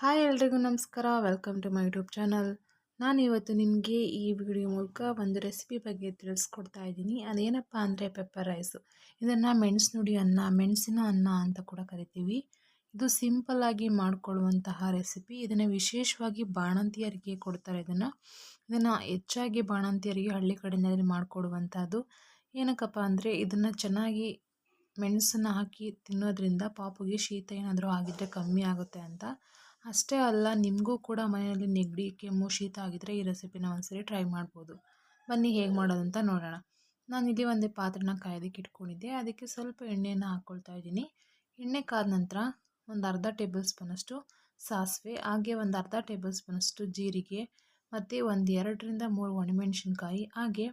Hi ಎಲ್ರಿಗೂ ನಮಸ್ಕಾರ. Welcome to my YouTube channel ನಾನು ಇವತ್ತು ನಿಮಗೆ ಈ ವಿಡಿಯೋ ಮೂಲಕ ಒಂದು ರೆಸಿಪಿ ಬಗ್ಗೆ ತಿಳಿಸ್ಕೊಡ್ತಾ ಇದ್ದೀನಿ. ಅದೇನಪ್ಪ ಅಂದರೆ ಪೆಪ್ಪರ್ ರೈಸು ಇದನ್ನು ಮೆಣಸು ನುಡಿ ಅನ್ನ, ಮೆಣಸಿನ ಅನ್ನ ಅಂತ ಕೂಡ ಕರಿತೀವಿ. ಇದು ಸಿಂಪಲ್ಲಾಗಿ ಮಾಡಿಕೊಳ್ಳುವಂತಹ ರೆಸಿಪಿ ಇದನ್ನು ವಿಶೇಷವಾಗಿ ಬಾಣಂತಿಯರಿಗೆ ಕೊಡ್ತಾರೆ ಇದನ್ನು. ಇದನ್ನು ಹೆಚ್ಚಾಗಿ ಬಾಣಂತಿಯರಿಗೆ ಹಳ್ಳಿ ಕಡೆಯಲ್ಲಿ ಮಾಡಿಕೊಡುವಂಥದ್ದು ಏನಕ್ಕಪ್ಪ ಅಂದರೆ ಇದನ್ನು ಚೆನ್ನಾಗಿ ಮೆಣಸನ್ನು ಹಾಕಿ ತಿನ್ನೋದ್ರಿಂದ ಪಾಪುಗೆ ಶೀತ ಏನಾದರೂ ಆಗಿದ್ದರೆ ಕಮ್ಮಿ ಆಗುತ್ತೆ ಅಂತ. ಅಷ್ಟೇ ಅಲ್ಲ, ನಿಮಗೂ ಕೂಡ ಮನೆಯಲ್ಲಿ ನೆಗಡಿ, ಕೆಮ್ಮು, ಶೀತ ಆಗಿದ್ದರೆ ಈ ರೆಸಿಪಿನ ಒಂದ್ಸರಿ ಟ್ರೈ ಮಾಡ್ಬೋದು. ಬನ್ನಿ ಹೇಗೆ ಅಂತ ನೋಡೋಣ. ನಾನು ಇಲ್ಲಿ ಒಂದು ಪಾತ್ರೆನ ಕಾಯೋದಕ್ಕೆ ಇಟ್ಕೊಂಡಿದ್ದೆ. ಅದಕ್ಕೆ ಸ್ವಲ್ಪ ಎಣ್ಣೆಯನ್ನು ಹಾಕ್ಕೊಳ್ತಾ ಇದ್ದೀನಿ. ಎಣ್ಣೆ ಕಾದ ನಂತರ ಒಂದು ಅರ್ಧ ಟೇಬಲ್ ಸ್ಪೂನಷ್ಟು ಸಾಸಿವೆ, ಹಾಗೆ ಒಂದು ಅರ್ಧ ಟೇಬಲ್ ಸ್ಪೂನಷ್ಟು ಜೀರಿಗೆ, ಮತ್ತು ಒಂದು ಎರಡರಿಂದ ಮೂರು ಒಣಮೆಣಸಿನ್ಕಾಯಿ, ಹಾಗೆ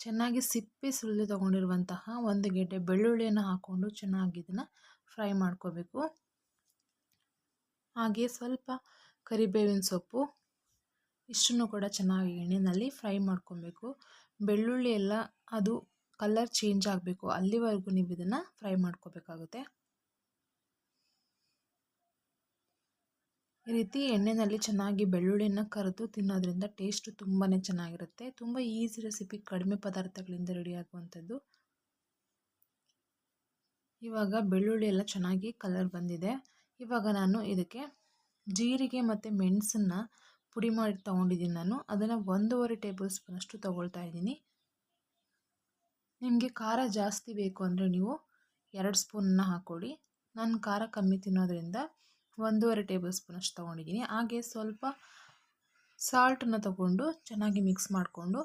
ಚೆನ್ನಾಗಿ ಸಿಪ್ಪೆ ಸುಲಿದು ತೊಗೊಂಡಿರುವಂತಹ ಒಂದು ಗೆಡ್ಡೆ ಬೆಳ್ಳುಳ್ಳಿಯನ್ನು ಹಾಕ್ಕೊಂಡು ಚೆನ್ನಾಗಿ ಇದನ್ನು ಫ್ರೈ ಮಾಡ್ಕೋಬೇಕು. ಹಾಗೆ ಸ್ವಲ್ಪ ಕರಿಬೇವಿನ ಸೊಪ್ಪು, ಇಷ್ಟನ್ನು ಕೂಡ ಚೆನ್ನಾಗಿ ಎಣ್ಣೆಯಲ್ಲಿ ಫ್ರೈ ಮಾಡ್ಕೊಬೇಕು. ಬೆಳ್ಳುಳ್ಳಿ ಎಲ್ಲ, ಅದು ಕಲರ್ ಚೇಂಜ್ ಆಗಬೇಕು. ಅಲ್ಲಿವರೆಗೂ ನೀವು ಇದನ್ನು ಫ್ರೈ ಮಾಡ್ಕೋಬೇಕಾಗುತ್ತೆ. ಈ ರೀತಿ ಎಣ್ಣೆಯಲ್ಲಿ ಚೆನ್ನಾಗಿ ಬೆಳ್ಳುಳ್ಳಿಯನ್ನು ಕರೆದು ತಿನ್ನೋದ್ರಿಂದ ಟೇಸ್ಟು ತುಂಬಾ ಚೆನ್ನಾಗಿರುತ್ತೆ. ತುಂಬ ಈಸಿ ರೆಸಿಪಿ ಕಡಿಮೆ ಪದಾರ್ಥಗಳಿಂದ ರೆಡಿ ಆಗುವಂಥದ್ದು. ಇವಾಗ ಬೆಳ್ಳುಳ್ಳಿ ಎಲ್ಲ ಚೆನ್ನಾಗಿ ಕಲರ್ ಬಂದಿದೆ. ಇವಾಗ ನಾನು ಇದಕ್ಕೆ ಜೀರಿಗೆ ಮತ್ತು ಮೆಣಸನ್ನು ಪುಡಿ ಮಾಡಿ ತೊಗೊಂಡಿದ್ದೀನಿ ನಾನು. ಅದನ್ನು ಒಂದೂವರೆ ಟೇಬಲ್ ಸ್ಪೂನಷ್ಟು ತೊಗೊಳ್ತಾ ಇದ್ದೀನಿ. ನಿಮಗೆ ಖಾರ ಜಾಸ್ತಿ ಬೇಕು ಅಂದರೆ ನೀವು ಎರಡು ಸ್ಪೂನನ್ನು ಹಾಕ್ಕೊಳ್ಳಿ ನಾನು ಖಾರ ಕಮ್ಮಿ ತಿನ್ನೋದ್ರಿಂದ ಒಂದೂವರೆ ಟೇಬಲ್ ಸ್ಪೂನಷ್ಟು ತೊಗೊಂಡಿದ್ದೀನಿ. ಹಾಗೆ ಸ್ವಲ್ಪ ಸಾಲ್ಟನ್ನು ತಗೊಂಡು ಚೆನ್ನಾಗಿ ಮಿಕ್ಸ್ ಮಾಡಿಕೊಂಡು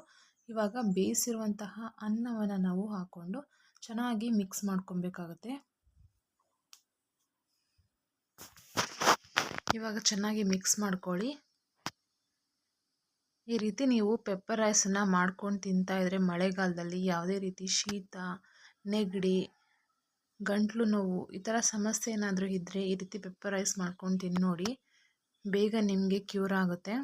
ಇವಾಗ ಬೇಯಿಸಿರುವಂತಹ ಅನ್ನವನ್ನು ನಾವು ಹಾಕ್ಕೊಂಡು ಚೆನ್ನಾಗಿ ಮಿಕ್ಸ್ ಮಾಡ್ಕೊಬೇಕಾಗುತ್ತೆ. ಇವಾಗ ಚೆನ್ನಾಗಿ ಮಿಕ್ಸ್ ಮಾಡ್ಕೊಳ್ಳಿ. ಈ ರೀತಿ ನೀವು ಪೆಪ್ಪರ್ ರೈಸನ್ನು ಮಾಡ್ಕೊಂಡು ತಿಂತಾ ಇದ್ರೆ ಮಳೆಗಾಲದಲ್ಲಿ ಯಾವುದೇ ರೀತಿ ಶೀತ, ನೆಗಡಿ, ಗಂಟ್ಲು ನೋವು ಈ ಥರ ಸಮಸ್ಯೆ ಏನಾದರೂ ಇದ್ದರೆ ಈ ರೀತಿ ಪೆಪ್ಪರ್ ರೈಸ್ ಮಾಡ್ಕೊಂಡು ತಿಂದು ನೋಡಿ. ಬೇಗ ನಿಮಗೆ ಕ್ಯೂರ್ ಆಗುತ್ತೆ.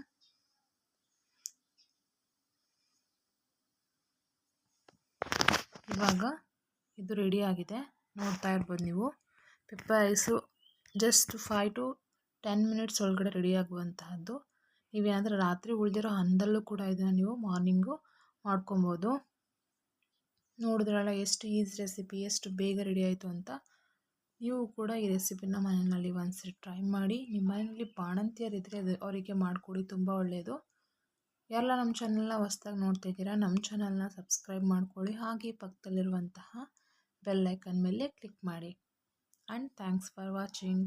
ಇವಾಗ ಇದು ರೆಡಿ ಆಗಿದೆ. ನೋಡ್ತಾ ಇರ್ಬೋದು ನೀವು. Pepper rice just five to ten minutes ಒಳಗಡೆ ರೆಡಿ ಆಗುವಂತಹದ್ದು. ನೀವೇನಾದರೂ ರಾತ್ರಿ ಉಳಿದಿರೋ ಹಂದಲ್ಲೂ ಕೂಡ ಇದನ್ನು ನೀವು ಮಾರ್ನಿಂಗು ಮಾಡ್ಕೊಬೋದು. ನೋಡಿದ್ರಲ್ಲ ಎಷ್ಟು ಈಸಿ ರೆಸಿಪಿ ಎಷ್ಟು ಬೇಗ ರೆಡಿ ಆಯಿತು ಅಂತ. ನೀವು ಕೂಡ ಈ ರೆಸಿಪಿನ ಮನೆಯಲ್ಲಿ ಒಂದ್ಸರಿ ಟ್ರೈ ಮಾಡಿ ನಿಮ್ಮ ಮನೆಯಲ್ಲಿ ಬಾಣಂತಿಯರಿದ್ದರೆ ಅದು ಅವರಿಗೆ ಮಾಡಿಕೊಡಿ, ತುಂಬ ಒಳ್ಳೆಯದು ಯಾರೆಲ್ಲ ನಮ್ಮ ಚಾನಲ್ನ ಹೊಸ್ದಾಗಿ ನೋಡ್ತಾ ಇದ್ದೀರಾ ನಮ್ಮ ಚಾನಲ್ನ ಸಬ್ಸ್ಕ್ರೈಬ್ ಮಾಡ್ಕೊಳ್ಳಿ. ಹಾಗೆ ಪಕ್ಕದಲ್ಲಿರುವಂತಹ ಬೆಲ್ಲೈಕನ್ ಮೇಲೆ ಕ್ಲಿಕ್ ಮಾಡಿ. And thanks for watching